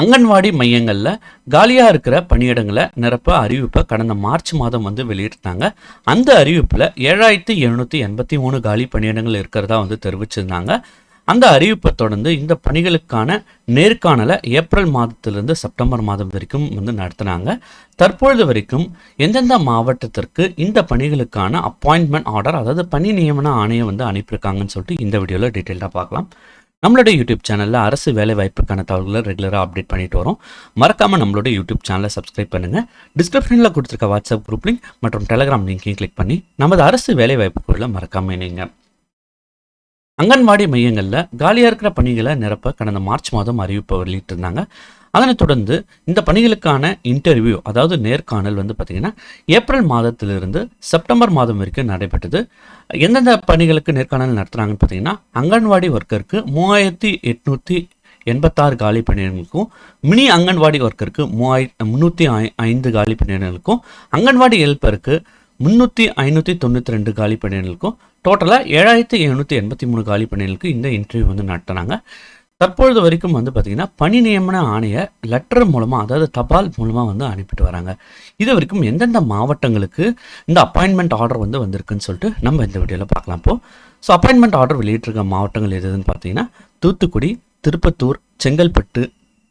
அங்கன்வாடி மையங்களில் காலியாக இருக்கிற பணியிடங்களை நிரப்ப அறிவிப்பை கடந்த மார்ச் மாதம் வந்து வெளியிட்டாங்க. அந்த அறிவிப்பில் ஏழாயிரத்தி எழுநூற்றி எண்பத்தி மூணு காலி பணியிடங்கள் இருக்கிறதா வந்து தெரிவிச்சிருந்தாங்க. அந்த அறிவிப்பை தொடர்ந்து இந்த பணிகளுக்கான நேர்காணலை ஏப்ரல் மாதத்திலிருந்து செப்டம்பர் மாதம் வரைக்கும் வந்து நடத்தினாங்க. தற்பொழுது வரைக்கும் எந்தெந்த மாவட்டத்திற்கு இந்த பணிகளுக்கான அப்பாயின்மெண்ட் ஆர்டர் அதாவது பணி நியமன ஆணையம் வந்து அனுப்பியிருக்காங்கன்னு சொல்லிட்டு இந்த வீடியோவில் டீட்டெயிலாக பார்க்கலாம். நம்மளோட யூடியூப் சேனலில் அரசு வேலை வாய்ப்புக்கான தகவல்களை ரெகுலராக அப்டேட் பண்ணிட்டு வரோம். மறக்காமல் நம்மளோட யூடியூப் சேனலை சப்ஸ்கிரைப் பண்ணுங்கள் டிஸ்கிரிப்ஷனில் கொடுத்துருக்க வாட்ஸ்அப் குரூப் லிங்க் மற்றும் டெலகிராம் லிங்க்கையும் கிளிக் பண்ணி நமது அரசு வேலை வாய்ப்புக்குள்ள மறக்காமல் இணைங்க. அங்கன்வாடி மையங்களில் காலியாக இருக்கிற பணிகளை நிரப்ப கடந்த மார்ச் மாதம் அறிவிப்பை வெளியிட்டிருந்தாங்க. அதனைத் தொடர்ந்து இந்த பணிகளுக்கான இன்டர்வியூ அதாவது நேர்காணல் வந்து பார்த்திங்கன்னா ஏப்ரல் மாதத்திலிருந்து செப்டம்பர் மாதம் வரைக்கும் நடைபெற்றது. எந்தெந்த பணிகளுக்கு நேர்காணல் நடத்துகிறாங்கன்னு பார்த்தீங்கன்னா அங்கன்வாடி ஒர்க்கருக்கு மூவாயிரத்தி எட்நூற்றி எண்பத்தாறு காலி பணியிடங்களுக்கும் மினி அங்கன்வாடி ஒர்க்கருக்கு மூவாயிர முந்நூற்றி ஐ ஐந்து காலி பணியிடங்களுக்கும் அங்கன்வாடி ஹெல்ப்பருக்கு முந்நூற்றி ஐநூற்றி தொண்ணூற்றி ரெண்டு காலி பணியிடங்களுக்கும் டோட்டலாக ஏழாயிரத்தி எழுநூற்றி எண்பத்தி மூணு காலி பணிகளுக்கு இந்த இன்டர்வியூ வந்து நடத்துனாங்க தற்பொழுது வரைக்கும் வந்து பார்த்திங்கன்னா பணி நியமன ஆணைய லெட்டர் மூலமாக அதாவது தபால் மூலமாக வந்து அனுப்பிட்டு வராங்க. இது வரைக்கும் எந்தெந்த மாவட்டங்களுக்கு இந்த அப்பாயின்மெண்ட் ஆர்டர் வந்து வந்திருக்குன்னு சொல்லிட்டு நம்ம இந்த வீடியோவில் பார்க்கலாம். இப்போ ஸோ அப்பாயின்மெண்ட் ஆர்டர் வெளியிட்டிருக்க மாவட்டங்கள் எதுன்னு பார்த்தீங்கன்னா தூத்துக்குடி திருப்பத்தூர் செங்கல்பட்டு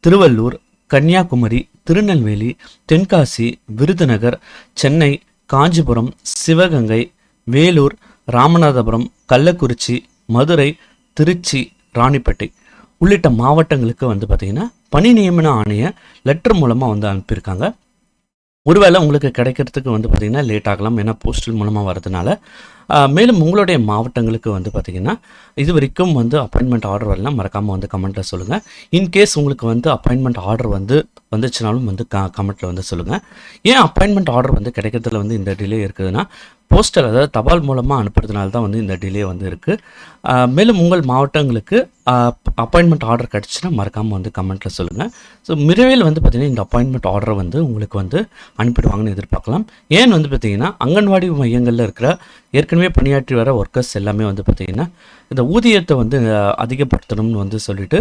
திருவள்ளூர் கன்னியாகுமரி திருநெல்வேலி தென்காசி விருதுநகர் சென்னை காஞ்சிபுரம் சிவகங்கை வேலூர் ராமநாதபுரம் கள்ளக்குறிச்சி மதுரை திருச்சி ராணிப்பேட்டை. உள்ளிட்ட மாவட்டங்களுக்கு வந்து பார்த்திங்கன்னா பணி நியமன ஆணைய லெட்டர் மூலமாக வந்து அனுப்பியிருக்காங்க. ஒருவேளை உங்களுக்கு கிடைக்கிறதுக்கு வந்து பார்த்திங்கன்னா லேட் ஆகலாம் ஏன்னா போஸ்டல் மூலமாக வரதுனால மேலும் உங்களுடைய மாவட்டங்களுக்கு வந்து பார்த்திங்கன்னா இது வரைக்கும் வந்து அப்பாயின்மெண்ட் ஆர்டர் வரலாம் மறக்காமல் வந்து கமெண்ட்டில் சொல்லுங்கள் இன்கேஸ் உங்களுக்கு வந்து அப்பாயின்மெண்ட் ஆர்டர் வந்து வந்துச்சுனாலும் வந்து க கமெண்ட்டில் வந்து சொல்லுங்கள் ஏன் அப்பாயின்மெண்ட் ஆர்டர் வந்து கிடைக்கிறதுல வந்து இந்த டிலே இருக்குதுன்னா போஸ்டர் அதாவது தபால் மூலமாக அனுப்புறதுனால தான் வந்து இந்த டிலே வந்து இருக்குது மேலும் உங்கள் மாவட்டங்களுக்கு அப்பாயின்மெண்ட் ஆர்டர் கிடச்சின்னா மறக்காமல் வந்து கமெண்ட்டில் சொல்லுங்கள் ஸோ விரைவில் வந்து பார்த்திங்கன்னா இந்த அப்பாயின்மெண்ட் ஆர்டரை வந்து உங்களுக்கு வந்து அனுப்பிடுவாங்கன்னு எதிர்பார்க்கலாம். ஏன் வந்து பார்த்திங்கன்னா அங்கன்வாடி மையங்களில் இருக்கிற ஏற்கனவே பணியாற்றி வர ஒர்க்கர்ஸ் எல்லாமே வந்து பார்த்திங்கன்னா இந்த ஊதியத்தை வந்து அதிகப்படுத்தணும்னு வந்து சொல்லிட்டு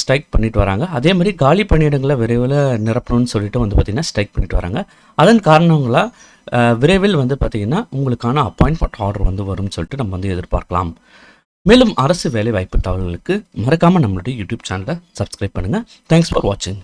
ஸ்ட்ரைக் பண்ணிட்டு வராங்க. அதே மாதிரி காலி பணியிடங்களை விரைவில் நிரப்பணும்னு சொல்லிட்டு வந்து பார்த்திங்கன்னா ஸ்ட்ரைக் பண்ணிட்டு வராங்க. அதன் காரணங்களாக விரைவில் வந்து பார்த்திங்கன்னா உங்களுக்கான அப்பாயின்மெண்ட் ஆர்டர் வந்து வரும்னு சொல்லிட்டு நம்ம வந்து எதிர்பார்க்கலாம். மேலும் அரசு வேலை வாய்ப்பு தகவல்களுக்கு மறக்காமல் நம்மளுடைய யூடியூப் சேனலை சப்ஸ்கிரைப் பண்ணுங்கள் தேங்க்ஸ் ஃபார் வாட்சிங்